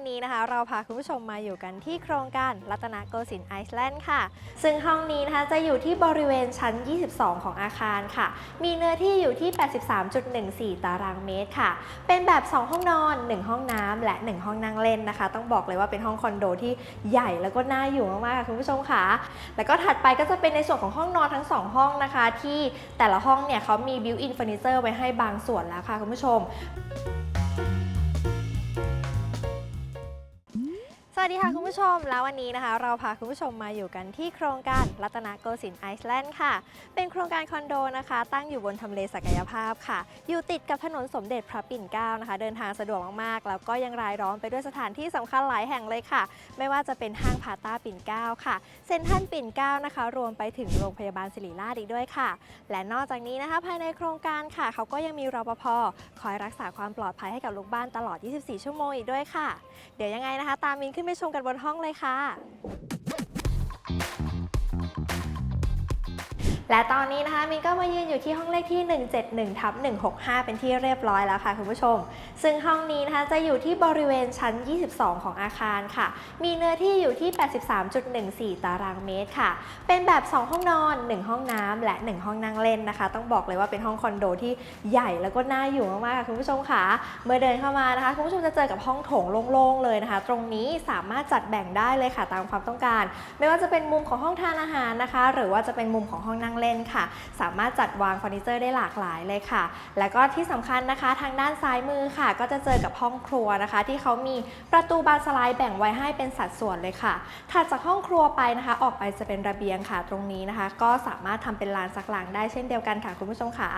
วันนี้นะคะ เราพาคุณผู้ชมมาอยู่กันที่โครงการรัตนโกสินทร์ไอซ์แลนด์ค่ะ ซึ่งห้องนี้นะคะจะอยู่ที่บริเวณชั้น 22 ของอาคารค่ะ มีเนื้อที่อยู่ที่ 83.14 ตารางเมตรค่ะ เป็นแบบ 2 ห้องนอน 1 ห้องน้ำและ 1 ห้องนั่งเล่นนะคะ ต้องบอกเลยว่าเป็นห้องคอนโดที่ใหญ่แล้วก็น่าอยู่มากๆค่ะคุณผู้ชมค่ะ แล้วก็ถัดไปก็จะเป็นในส่วนของห้องนอนทั้ง 2 ห้องนะคะ ที่แต่ละห้องเนี่ยเขามีบิวอินเฟอร์นิเจอร์ไว้ให้บางส่วนแล้วค่ะคุณผู้ชม วัสดีค่ะคุณผู้ชม แล้ววันนี้นะคะ เราพาคุณผู้ชมมาอยู่กันที่โครงการรัตนโกสินทร์ไอซ์แลนด์ค่ะ เป็นโครงการคอนโดนะคะ ตั้งอยู่บนทำเลศักยภาพค่ะ อยู่ติดกับถนนสมเด็จพระปิ่นเกล้านะคะ เดินทางสะดวกมากๆ แล้วก็ยังรายล้อมไปด้วยสถานที่สำคัญหลายแห่งเลยค่ะ ไม่ว่าจะเป็นห้างพาต้าปิ่นเกล้าค่ะ เซ็นทรัลปิ่นเกล้านะคะ รวมไปถึงโรงพยาบาลศิริราชอีกด้วยค่ะ และนอกจากนี้นะคะ ภายในโครงการค่ะ เขาก็ยังมีรปภคอยรักษาความปลอดภัยให้กับลูกบ้านตลอด 24 ชั่วโมงอีกด้วยค่ะ เดี๋ยวยังไงนะคะ ตามมินขึ้นไปชมกันบนห้องเลยค่ะ และตอนนี้นะคะมินก็มายืนอยู่ที่ห้องเลขที่ 171ทับ165 เป็นที่เรียบร้อยแล้วค่ะคุณผู้ชม ซึ่งห้องนี้นะคะจะอยู่ที่บริเวณชั้น 22 ของอาคารค่ะ มีเนื้อที่อยู่ที่ 83.14 ตารางเมตรค่ะ เป็นแบบ 2 ห้องนอน 1 ห้องน้ำและ 1 ห้องนั่งเล่นนะคะ ต้องบอกเลยว่าเป็นห้องคอนโดที่ใหญ่แล้วก็น่าอยู่มากๆค่ะคุณผู้ชมค่ะ เมื่อเดินเข้ามานะคะคุณผู้ชมจะเจอกับห้องโถงโล่งๆเลยนะคะ ตรงนี้สามารถจัดแบ่งได้เลยค่ะตามความต้องการ ไม่ว่าจะเป็นมุมของห้องทานอาหารนะคะ หรือว่าจะเป็นมุมของห้องนั่งเล่นค่ะ สามารถจัดวางเฟอร์นิเจอร์ได้หลากหลายเลยค่ะ แล้วก็ที่สำคัญนะคะ ทางด้านซ้ายมือค่ะ ก็จะเจอกับห้องครัวนะคะ ที่เขามีประตูบานสไลด์แบ่งไว้ให้เป็นสัดส่วนเลยค่ะถัดจากห้องครัวไปนะคะ ออกไปจะเป็นระเบียงค่ะตรงนี้นะคะ ก็สามารถทำเป็นลานสักหลังได้เช่นเดียวกันค่ะคุณผู้ชมค่ะ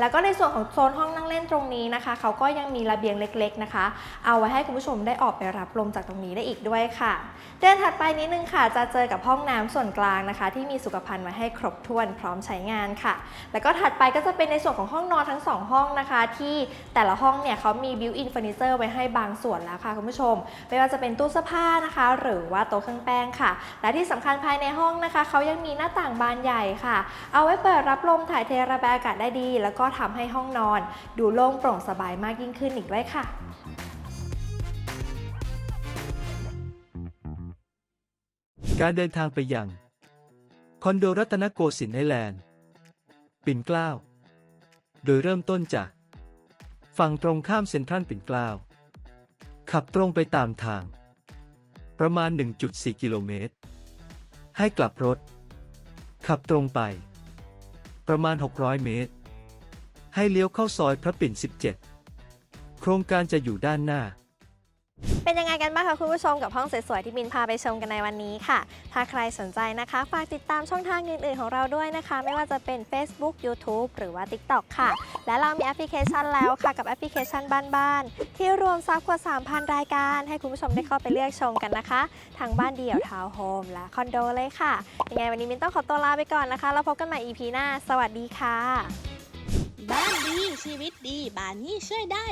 แล้วก็ในส่วนของโซนห้องนั่งเล่นตรงนี้นะคะ เขาก็ยังมีระเบียงเล็กๆนะคะ เอาไว้ให้คุณผู้ชมได้ออกไปรับลมจากตรงนี้ได้อีกด้วยค่ะ เดินถัดไปนิดนึงค่ะ จะเจอกับห้องน้ำส่วนกลางนะคะ ที่มีสุขภัณฑ์ไว้ให้ครบถ้วนพร้อมใช้งานค่ะ แล้วก็ถัดไปก็จะเป็นในส่วนของห้องนอนทั้ง 2 ห้องนะคะ ที่แต่ละห้องเนี่ยเขามีบิวอินเฟอร์นิเจอร์ไว้ให้บางส่วนแล้วค่ะคุณผู้ชม ไม่ว่าจะเป็นตู้เสื้อผ้านะคะ หรือว่าโต๊ะเครื่องแป้งค่ะ และที่สำคัญภายในห้องนะคะเขายังมีหน้าต่างบานใหญ่ค่ะ เอาไว้เปิดรับลมถ่ายเทระบายอากาศได้ดี แล้วก็ทำให้ห้องนอน ดูโล่งโปร่งสบายมากยิ่งขึ้นอีกด้วยค่ะการเดินทางไปยัง คอนโดรัตนโกสินทร์ไอแลนด์ ปิ่นเกล้า โดยเริ่มต้นจาก ฝั่งตรงข้ามเซ็นทรัลปิ่นเกล้า ขับตรงไปตามทาง ประมาณ 1.4 กิโลเมตร ให้กลับรถ ขับตรงไป ประมาณ 600 เมตร ให้เลี้ยวเข้าซอยพระปิ่น 17 โครงการจะอยู่ด้านหน้า เป็นยังไงกันบ้างคะคุณผู้ชมกับห้องสวยๆที่มินพาไปชมกันในวันนี้ค่ะ ถ้าใครสนใจนะคะ ฝากติดตามช่องทางอื่นๆของเราด้วยนะคะ ไม่ว่าจะเป็น Facebook YouTube หรือว่า TikTok ค่ะ และเรามีแอปพลิเคชันแล้วค่ะกับแอปพลิเคชันบ้านๆที่รวมซับกว่า 3,000 รายการ ให้คุณผู้ชมได้เข้าไปเลือกชมกันนะคะ ทางบ้านเดี่ยวทาวน์โฮมและคอนโดเลยค่ะยังไงวันนี้มินต้องขอตัวลาไปก่อนนะคะแล้วพบกันใหม่ EP หน้า สวัสดีค่ะ บ้านดีชีวิตดีบ้านนี้ช่วยได้